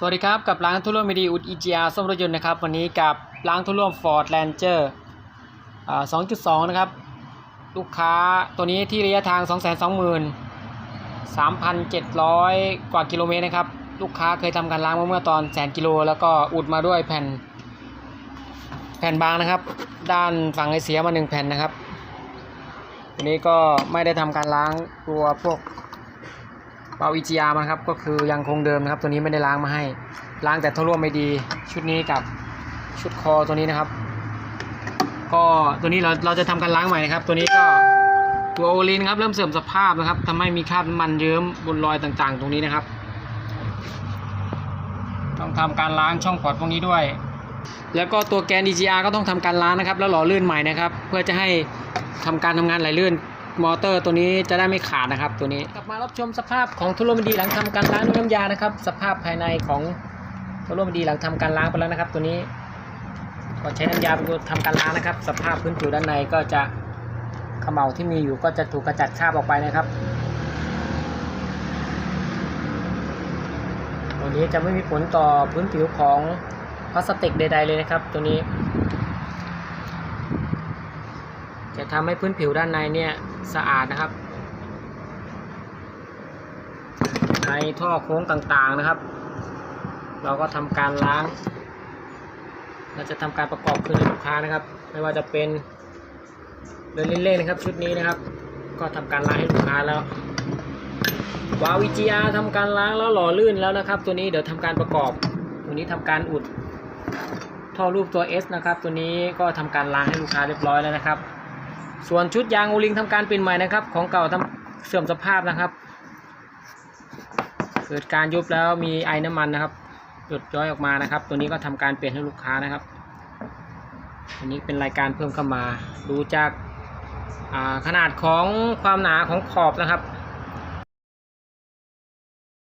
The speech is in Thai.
สวัสดีครับ กับร้านทุเรียนมีดีอุดอีจีอาร์ส้มรถยนต์นะครับ วันนี้กับร้านทุเรียนฟอร์ดแลนเจอร์อ่า2.2นะครับ ลูกค้าตัวนี้ที่ระยะทาง 2 2 0 0 0 3,700 กว่ากิโลเมตรนะครับ ลูกค้าเคยทำการล้างมาเมื่อตอนแสนกิโล แล้วก็อุดมาด้วยแผ่น แผ่นบางนะครับ ด้านฝั่งไอเสียมาหนึ่งแผ่นนะครับ ตัวนี้ก็ไม่ได้ทำการล้างตัวพวก เปาอีจีอาร์มาครับก็คือยังคงเดิมนะครับ ตัวนี้ไม่ได้ล้างมาให้ ล้างแต่ท่อร่วมไม่ดี ชุดนี้กับชุดคอตัวนี้นะครับ ก็ตัวนี้เราเราจะทำการล้างใหม่นะครับ ตัวนี้ก็ตัวโอลินครับเริ่มเสื่อมสภาพนะครับทำให้มีคราบน้ำมันเยิ้มบนรอยต่างๆ ตรงนี้นะครับ ต้องทำการล้างช่องพอร์ตพวกนี้ด้วย แล้วก็ตัวแกน DGR ก็ต้องทำการล้างนะครับ แล้วหล่อลื่นใหม่นะครับ เพื่อจะให้ทำการทำงานไหลลื่น มอเตอร์ตัวนี้จะได้ไม่ขาดนะครับ ตัวนี้กลับมารับชมสภาพของทุโรมดีหลังทำการล้างด้วยน้ำยานะครับ สภาพภายในของทุโรมดีหลังทำการล้างไปแล้วนะครับ ตัวนี้ก็ใช้น้ำยาเป็นทำการล้างนะครับ สภาพพื้นผิวด้านในก็จะขม่าที่มีอยู่ก็จะถูกกระจัดคราบออกไปนะครับ ตัวนี้จะไม่มีผลต่อพื้นผิวของพลาสติกใด ๆ เลยนะครับ ตัวนี้ ทำให้พื้นผิวด้านในเนี่ยสะอาดนะครับ ในท่อโค้งต่างๆนะครับ เราก็ทำการล้าง เราจะทำการประกอบคืนให้ลูกค้านะครับ ไม่ว่าจะเป็นเดินเล่นๆนะครับ ชุดนี้นะครับ ก็ทำการล้างให้ลูกค้าแล้ววาวิจีอาทำการล้างแล้วหล่อลื่นแล้วนะครับ ตัวนี้เดี๋ยวทำการประกอบ ตัวนี้ทำการอุดท่อรูปตัว S นะครับ ตัวนี้ก็ทำการล้างให้ลูกค้าเรียบร้อยแล้วนะครับ ส่วนชุดยางโอลิงทำการเปลี่ยนใหม่นะครับ ของเก่าทำเสื่อมสภาพนะครับ เกิดการยุบแล้วมีไอน้ำมันนะครับ หยดย้อยออกมานะครับ ตัวนี้ก็ทำการเปลี่ยนให้ลูกค้านะครับอันนี้เป็นรายการเพิ่มเข้ามา ดูจากขนาดของความหนาของขอบนะครับ